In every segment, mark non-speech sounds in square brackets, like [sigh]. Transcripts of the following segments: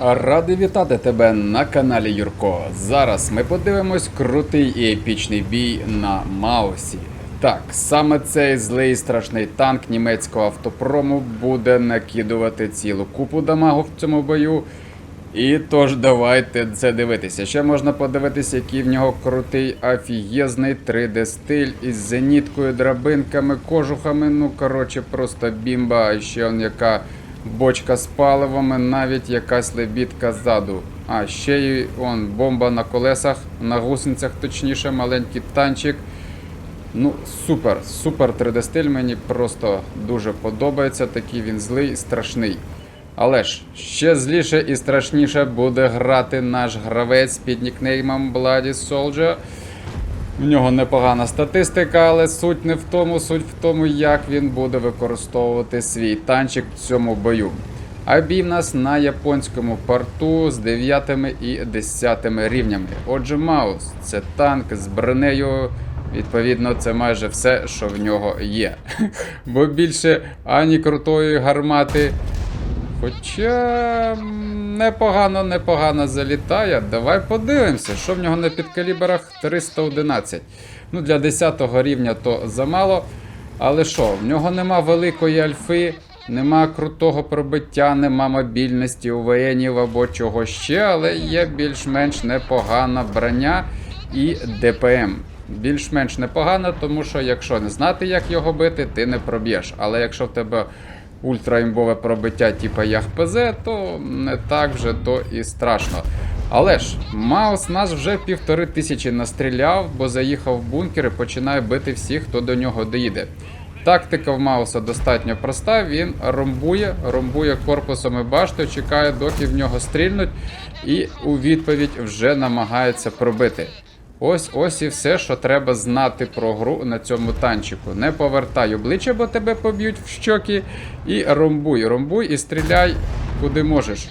Радий вітати тебе на каналі Юрко. Зараз ми подивимось крутий і епічний бій на Маусі. Так, саме цей злий страшний танк німецького автопрому буде накидувати цілу купу дамагу в цьому бою. І тож давайте це дивитися. Ще можна подивитися, який в нього крутий офігезний 3D стиль із зеніткою, драбинками, кожухами. Ну коротше, просто бімба. Ще он яка бочка з паливами, навіть якась лебідка ззаду. А ще й он бомба на колесах, на гусеницях, точніше, маленький танчик. Ну, супер, супер 3D стиль мені просто дуже подобається. Такий він злий, страшний. Але ж ще зліше і страшніше буде грати наш гравець під нікнеймом Bloody Soldier. В нього непогана статистика, але суть не в тому, суть в тому, як він буде використовувати свій танчик в цьому бою. А бій в нас на японському порту з 9 і 10 рівнями. Отже, Маус це танк з бронею. Відповідно, це майже все, що в нього є. [laughs] Бо більше ані крутої гармати. Хоча непогано, непогано залітає. Давай подивимося, що в нього на підкаліберах 311. Ну, для 10 рівня то замало. Але що, в нього нема великої альфи, нема крутого пробиття, нема мобільності УВНів або чого ще, але є більш-менш непогана броня і ДПМ. Більш-менш непогано, тому що якщо не знати, як його бити, ти не проб'єш. Але якщо в тебе ультраімбове пробиття, типу ЯхПЗ, то не так вже то і страшно. Але ж Маус нас вже півтори тисячі настріляв, бо заїхав в бункер і починає бити всіх, хто до нього доїде. Тактика в Мауса достатньо проста. Він ромбує, ромбує корпусом і баштою, чекає, доки в нього стрільнуть, і у відповідь вже намагається пробити. Ось ось і все, що треба знати про гру на цьому танчику. Не повертай обличчя, бо тебе поб'ють в щоки. І ромбуй, ромбуй і стріляй куди можеш.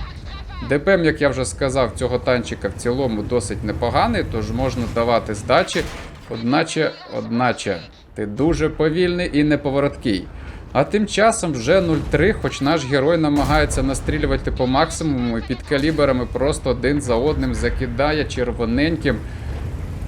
ДПМ, як я вже сказав, цього танчика в цілому досить непоганий, тож можна давати здачі. Одначе, одначе, ти дуже повільний і неповороткий. А тим часом вже 0-3, хоч наш герой намагається настрілювати по максимуму і під каліберами просто один за одним закидає червоненьким.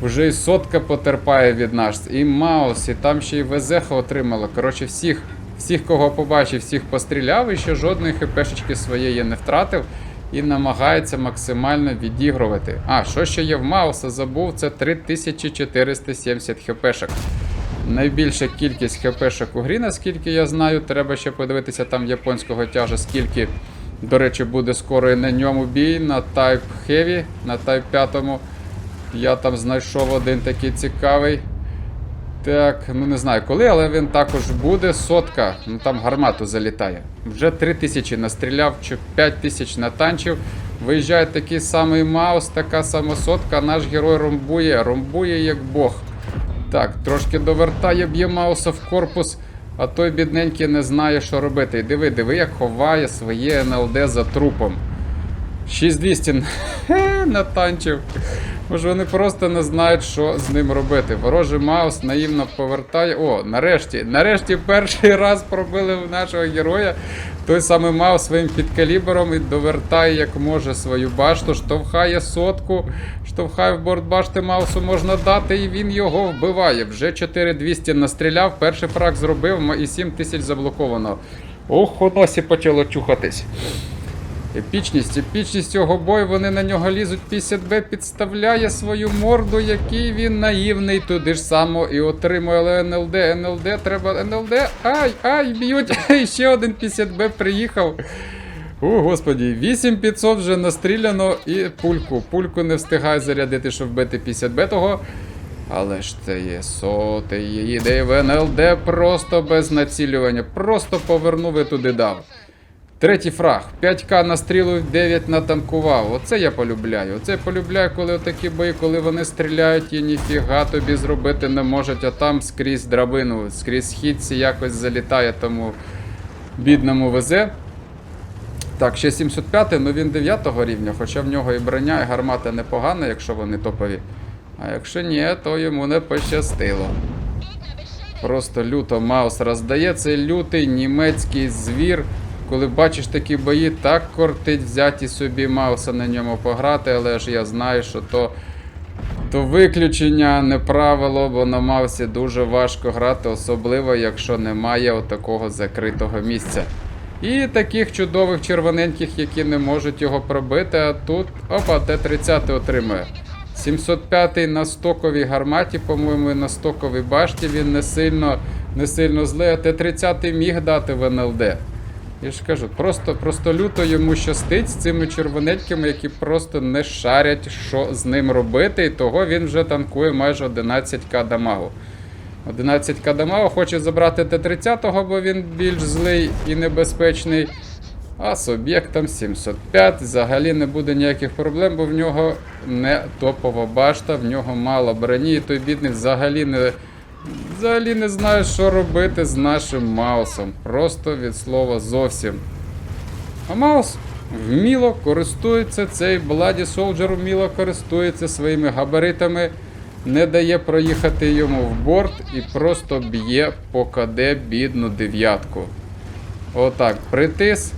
Вже і сотка потерпає від нас, і Маус, і там ще й Везеха отримала. Коротше, всіх, всіх, кого побачив, всіх постріляв, і ще жодної хпшечки своєї не втратив і намагається максимально відігрувати. А, що ще є в Мауса, забув, це 3470 хпшок. Найбільша кількість хпшок у грі, наскільки я знаю, треба ще подивитися там японського тяжа, скільки, до речі, буде скоро і на ньому бій на Type Heavy, на Type 5. Я там знайшов один такий цікавий. Так, ну не знаю коли, але він також буде. Сотка, ну там гармату залітає. Вже 3000 настріляв, чи 5000 натанчив. Виїжджає такий самий Маус, така сама сотка, наш герой ромбує, ромбує як Бог. Так, трошки довертає, б'є Мауса в корпус, а той бідненький не знає, що робити. І диви, диви, як ховає своє НЛД за трупом. 6200 Хе, [laughs] Може вони просто не знають, що з ним робити. Ворожий Маус наївно повертає. О, нарешті, нарешті перший раз пробили в нашого героя. Той самий Маус своїм підкалібером і довертає як може свою башту, штовхає сотку, штовхає в борт башти Маусу можна дати, і він його вбиває. Вже 4200 настріляв, перший фраг зробив і 7000 заблоковано. Ох, у носі почало чухатись. Епічність, епічність цього бою, вони на нього лізуть. 50Б підставляє свою морду, який він наївний, туди ж само і отримує але НЛД. НЛД, треба НЛД. Ай, ай, б'ють. [laughs] Ще один 50Б приїхав. О, господі, 8500 вже настріляно і пульку. Пульку не встигає зарядити, щоб вбити 50Б того. Але ж це є сотий, їде в НЛД просто без націлювання. Просто повернув і туди дав. Третій фраг. 5К настрілу, 9 натанкував. Оце я полюбляю. Оце я полюбляю, коли отакі бої, коли вони стріляють і ніфіга тобі зробити не можуть, а там скрізь драбину, скрізь східці якось залітає тому бідному везе. Так, ще 705, ну він 9 рівня, хоча в нього і броня, і гармата непогана, якщо вони топові. А якщо ні, то йому не пощастило. Просто люто Маус роздає цей лютий німецький звір. Коли бачиш такі бої, так кортить взяти собі Мауса на ньому пограти, але ж я знаю, що то, то виключення, не правило, бо на Маусі дуже важко грати, особливо якщо немає отакого закритого місця. І таких чудових червоненьких, які не можуть його пробити, а тут опа, Т-30 отримує. 705 на стоковій гарматі, по-моєму, на стоковій башті він не сильно, не сильно злий, а Т-30 міг дати в НЛД. Я ж кажу, просто, просто люто йому щастить з цими червоненькими, які просто не шарять, що з ним робити, і того він вже танкує майже 11к дамагу. 11к дамагу хоче забрати Т-30, бо він більш злий і небезпечний. А з об'єктом 705 взагалі не буде ніяких проблем, бо в нього не топова башта, в нього мало броні, і той бідний взагалі не, взагалі не знає, що робити з нашим маусом. Просто від слова зовсім. А Маус вміло користується, цей Bloody Soldier вміло користується своїми габаритами, не дає проїхати йому в борт і просто б'є по КД бідну дев'ятку. Отак, притис.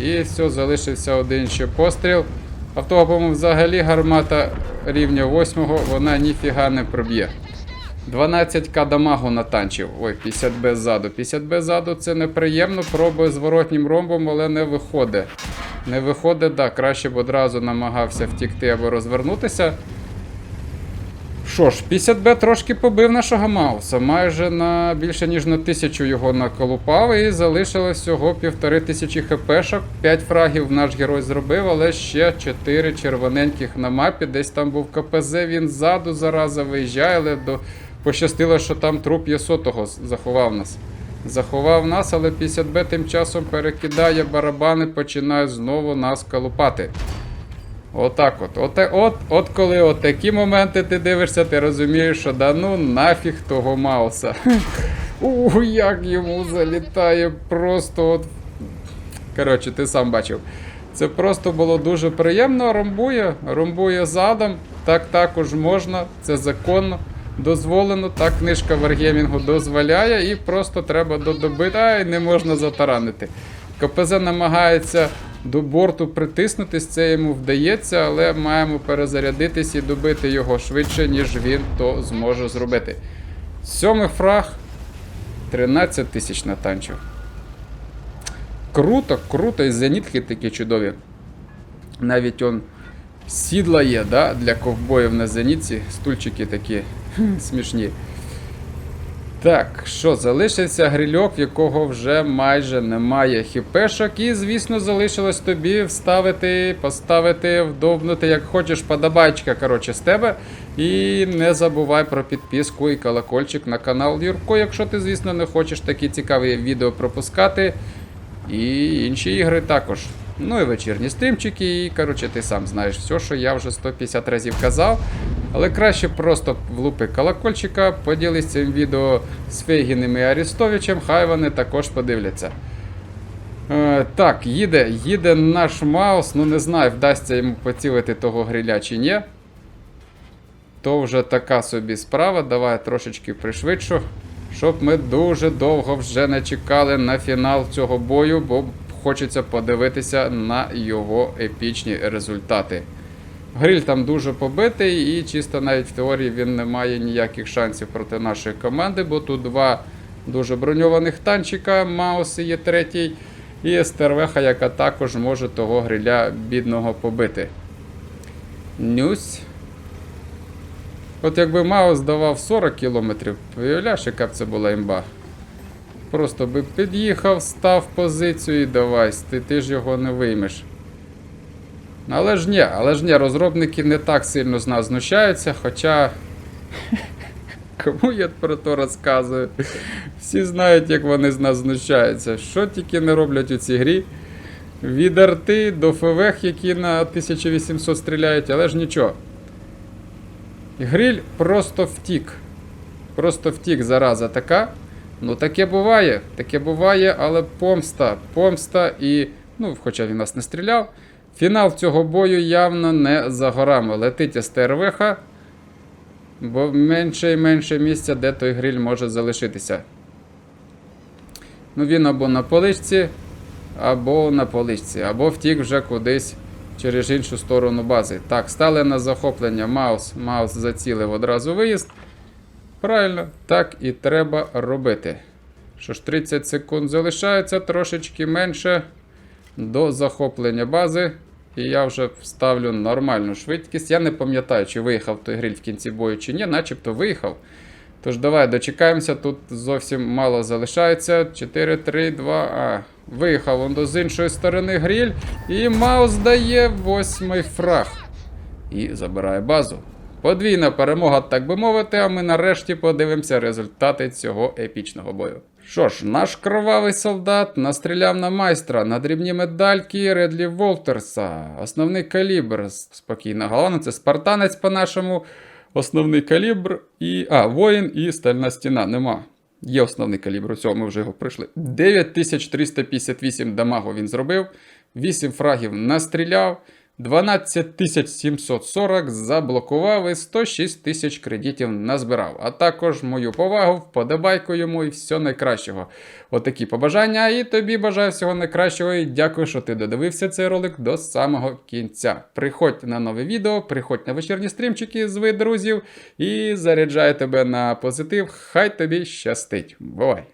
І все, залишився один ще постріл. А взагалі гармата рівня 8 вона ніфіга не проб'є. 12к дамагу натанчив. Ой, 50б ззаду. 50б ззаду це неприємно. Пробує зворотнім ромбом, але не виходить. Не виходить, да, краще б одразу намагався втікти або розвернутися. Що ж, 50Б трошки побив нашого Мауса. Майже на більше ніж на тисячу його наколупав і залишилось всього півтори тисячі хпшок. 5 фрагів наш герой зробив, але ще 4 червоненьких на мапі. Десь там був КПЗ, він ззаду зараза виїжджає, але до... пощастило, що там труп є сотого заховав нас. Заховав нас, але 50Б тим часом перекидає барабани, починає знову нас колупати. Отак от. От, от, от коли от такі моменти ти дивишся, ти розумієш, що да ну нафіг того Мауса. [laughs] У, як йому залітає просто от. Коротше, ти сам бачив. Це просто було дуже приємно. Ромбує, ромбує задом. Так також можна, це законно, дозволено. Так книжка Wargaming дозволяє, і просто треба додобити, а й не можна затаранити. КПЗ намагається до борту притиснутись, це йому вдається, але маємо перезарядитись і добити його швидше, ніж він то зможе зробити. Сьомий фраг 13 тисяч натанчив. Круто, круто, і зенітки такі чудові. Навіть он сідла є да, для ковбоїв на зенітці, стульчики такі смішні. Так, що, залишився грильок, в якого вже майже немає хіпешок. І, звісно, залишилось тобі вставити, поставити, вдовнути, як хочеш, подобайчика, коротше, з тебе. І не забувай про підписку і колокольчик на канал Юрко, якщо ти, звісно, не хочеш такі цікаві відео пропускати. І інші ігри також. Ну і вечірні стрімчики, і коротше, ти сам знаєш все, що я вже 150 разів казав. Але краще просто влупи колокольчика, поділись цим відео з Фейгіним і Арістовичем, хай вони також подивляться. Е, так, їде, їде наш Маус, ну не знаю, вдасться йому поцілити того гриля чи ні. То вже така собі справа. Давай трошечки пришвидшу, щоб ми дуже довго вже не чекали на фінал цього бою, бо хочеться подивитися на його епічні результати. Гриль там дуже побитий, і чисто навіть в теорії він не має ніяких шансів проти нашої команди, бо тут два дуже броньованих танчика, Маус є третій, і Стервеха, яка також може того гриля бідного побити. Нюсь. От якби Маус давав 40 кілометрів, уявляєш, яка б це була імба. Просто би під'їхав, став позицію і давай, ти, ти ж його не виймеш. Але ж ні, але ж ні, розробники не так сильно з нас знущаються, хоча. [laughs] Кому я про то розказую? Всі знають, як вони з нас знущаються. Що тільки не роблять у цій грі. Від арти до ФВ, які на 1800 стріляють, але ж нічого. Гриль просто втік. Просто втік, зараза така. Ну, таке буває, таке буває, але помста. Помста і. Ну, хоча він нас не стріляв. Фінал цього бою явно не за горами. Летить СТРВХ, бо менше і менше місця, де той гриль може залишитися. Ну, він або на поличці або на поличці, або втік вже кудись через іншу сторону бази. Так, стали на захоплення Маус. Маус зацілив одразу виїзд. Правильно, так і треба робити. Що ж, 30 секунд залишається, трошечки менше до захоплення бази. І я вже вставлю нормальну швидкість. Я не пам'ятаю, чи виїхав той гриль в кінці бою, чи ні, начебто виїхав. Тож давай дочекаємося, тут зовсім мало залишається. 4, 3, 2. А, виїхав он до з іншої сторони гриль. І Маус дає восьмий фраг. І забирає базу. Подвійна перемога, так би мовити, а ми нарешті подивимося результати цього епічного бою. Що ж, наш кровавий солдат настріляв на майстра на дрібні медальки Редлі Волтерса. Основний калібр. Спокійно, головне, це спартанець по-нашому. Основний калібр і. А, воїн і стальна стіна. Нема. Є основний калібр, усього ми вже його пройшли. 9358 дамагу він зробив, 8 фрагів настріляв, 12740 заблокував і 106 тисяч кредитів назбирав. А також мою повагу, вподобайку йому і все найкращого. Отакі побажання. І тобі бажаю всього найкращого. І дякую, що ти додивився цей ролик до самого кінця. Приходь на нове відео, приходь на вечірні стрімчики з ви друзів і заряджаю тебе на позитив. Хай тобі щастить. Бувай!